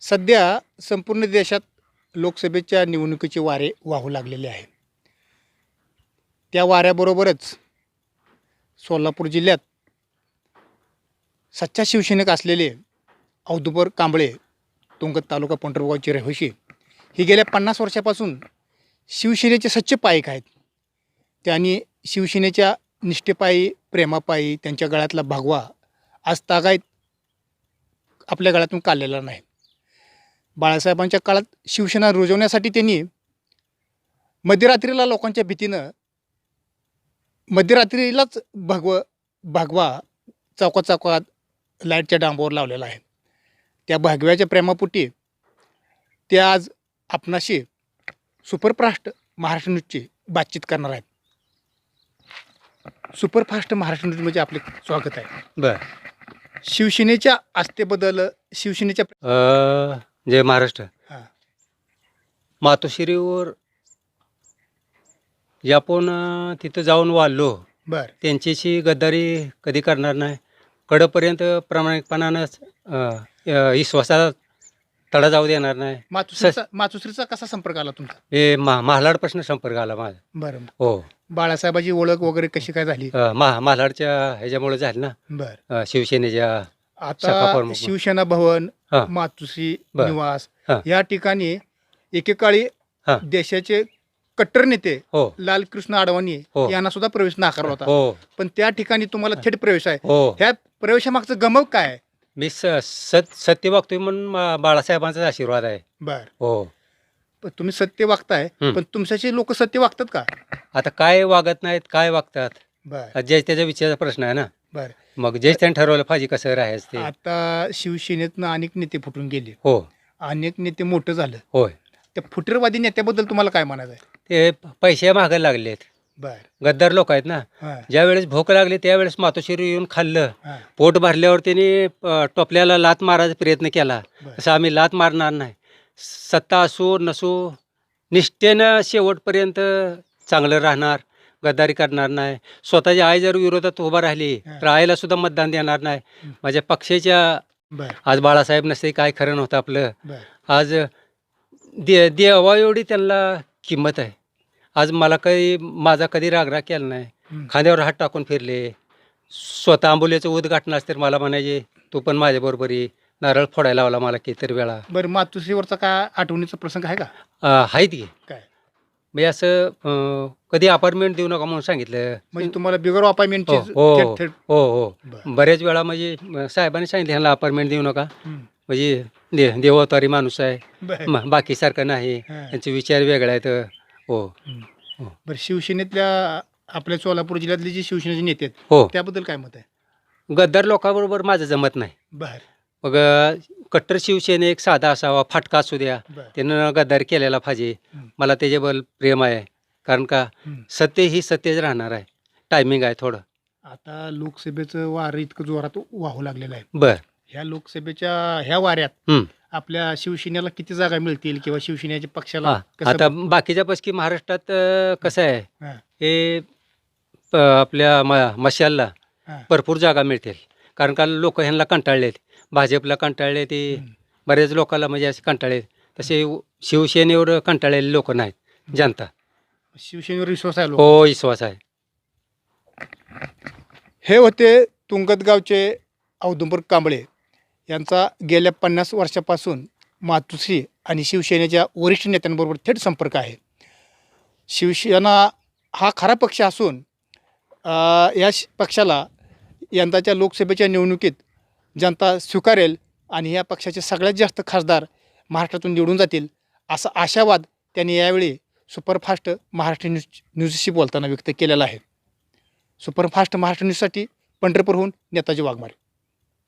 सध्या संपूर्ण देशात लोकसभेच्या निवडणुकीचे वारे वाहू लागलेले आहे त्या वाऱ्याबरोबरच सोलापूर जिल्ह्यात सच्चा शिवसैनिक असलेले औदुबर कांबळे तुंगत तालुका पंढरपूरगावचे रहिवाशी ही गेल्या पन्नास वर्षापासून शिवसेनेचे सच्चे पायक आहेत. त्यांनी शिवसेनेच्या निष्ठेपायी प्रेमापायी त्यांच्या गळ्यातला भगवा आज तागायत आपल्या गळ्यातून काढलेला नाही. बाळासाहेबांच्या काळात शिवसेना रुजवण्यासाठी त्यांनी मध्यरात्रीला लोकांच्या भीतीनं मध्यरात्रीलाच भगव भगवा चौकात चौकात लाईटच्या डांबावर लावलेला आहे. त्या भगव्याच्या प्रेमापोटी ते आज आपणाशी सुपरफास्ट महाराष्ट्र न्यूजची बातचीत करणार आहेत. सुपरफास्ट महाराष्ट्र न्यूज म्हणजे आपले स्वागत आहे. बर. शिवसेनेच्या आस्थेबद्दल शिवसेनेच्या जय महाराष्ट्र. हां. मातोश्रीवर जे आपण अ, तिथं जाऊन वाढलो बर. त्यांच्याशी गद्दारी कधी करणार नाही. कडपर्यंत प्रामाणिकपणानंच अ, अ, विश्वासात तडा जाऊ देणार नाही. मातुश्रीचा मातुश्रीचा कसा संपर्क आला तुमचा? हे मा महालाडपासून संपर्क आला माझा. बरं. हो. बाळासाहेबाची ओळख वगैरे कशी काय झाली? अ, महालाडच्या ह्याच्यामुळे झालं ना. बर. अ, शिवसेनेच्या शाखा आता प्रमुख. शिवसेना भवन हा. बर. निवास हा. या ठिकाणी एकेकाळी हा. देशाचे कट्टर नेते हो लालकृष्ण अडवाणी हो. यांना सुद्धा प्रवेश नाकारला होता हो पण त्या ठिकाणी तुम्हाला थेट प्रवेश आहे हो ह्या प्रवेशामागचं गमक काय आहे? मी स सत सत्य वागतोय म्हणून मा- बाळासाहेबांचा आशीर्वाद आहे बर हो पण तुम्ही सत्य वागताय. पण तुमच्याशी लोक सत्य वागतात का आता काय वागत नाहीत काय वागतात बर जे त्याच्या विचाराचा प्रश्न आहे ना बर. मग जे त्याने ठरवलं पाहिजे कसं राहायचं ते. आता शिवसेनेतनं अनेक नेते फुटून गेले. हो. अनेक नेते मोठं झालं. होय. त्या फुटीरवादी नेत्याबद्दल तुम्हाला काय म्हणायचं आहे? ते पैसे मागायला लागलेत बर. गद्दार लोक आहेत ना. हां. ज्या वेळेस भूक लागली त्यावेळेस मातोश्री येऊन खाल्लं. हां. पोट भरल्यावर त्यांनी अ, टोपल्याला लात मारायचा प्रयत्न केला. बरं. तसं आम्ही लात मारणार नाही. सत्ता असो नसो निष्ठेनं शेवटपर्यंत चांगलं राहणार. गद्दारी करणार नाही. स्वतःची आई जर विरोधात उभा राहिली. तर आईला सुद्धा मतदान देणार नाही. माझ्या पक्षाच्या आज बाळासाहेब नसते काय खरं नव्हतं आपलं. आज दे देवा एवढी त्यांना किंमत आहे. आज मला काही माझा कधी रागराग केला नाही. खांद्यावर हात टाकून फिरले. स्वतः आंबोलीचं उद्घाटन असतं मला म्हणायचे तू पण माझ्याबरोबर ये. नारळ फोडायला लावला मला कितीतरी वेळा. बरं मातुश्रीवरचा काय आठवणीचा प्रसंग आहे का? आहेत की. काय? म्हणजे असं अं, कधी अपार्टमेंट देऊ नका म्हणून सांगितलं. म्हणजे तुम्हाला बिगर अपार्टमेंटची हो, हो. थेट थेट हो हो. बरं. बऱ्याच वेळा म्हणजे अं, साहेबांनी सांगितलं ह्यांना अपार्टमेंट देऊ नका. हं. म्हणजे दे देवतारी माणूस आहे. बरं. म- बाकीसारखं नाही. हां. त्यांचे विचार वेगळे आहेत. हो. बरं शिवसेनेतल्या आपल्या सोलापूर जिल्ह्यातले जे शिवसेनेचे नेते आहेत हो. त्याबद्दल काय मत आहे? गद्दार लोकांबरोबर माझं जमत नाही. बर. मग कट्टर शिवसेनेक साधा असावा फाटका असू द्या. बर. त्यानं गद्दार केलेला पाहिजे. हं. मला त्याच्याबद्दल प्रेम आहे. कारण का हं. सत्य ही सत्यच राहणार आहे. टायमिंग आहे थोडं. आता लोकसभेचं वारं इतकं जोरात वाहू लागलेलं आहे. बर. ह्या लोकसभेच्या ह्या वाऱ्यात हं. आपल्या शिवसेनेला किती जागा मिळतील किंवा शिवसेनेच्या पक्षाला हा. कसं- आता बाकीच्या पक्षी महाराष्ट्रात अ, कसं आहे? हां. हे प- आपल्या म मशालला हां. भरपूर जागा मिळतील. कारण का लोक ह्यांना कंटाळलेत. भाजपला कंटाळले ते. बरेच लोकांना म्हणजे असे कंटाळले. तसे शिवसेनेवर कंटाळलेले लोक नाहीत जनता. शिवसेनेवर विश्वास आहे हो विश्वास आहे. हे होते तुंगतगावचे औदुंबर कांबळे. यांचा गेल्या पन्नास वर्षापासून मातुश्री आणि शिवसेनेच्या वरिष्ठ नेत्यांबरोबर थेट संपर्क आहे. शिवसेना हा खरा पक्ष असून या पक्षाला यंदाच्या लोकसभेच्या निवडणुकीत जनता स्वीकारेल आणि या पक्षाचे सगळ्यात जास्त खासदार महाराष्ट्रातून निवडून जातील असा आशावाद त्यांनी यावेळी सुपरफास्ट महाराष्ट्र न्यूज न्यूजशी बोलताना व्यक्त केलेला आहे. सुपरफास्ट महाराष्ट्र न्यूजसाठी पंढरपूरहून नेताजी वाघमारे.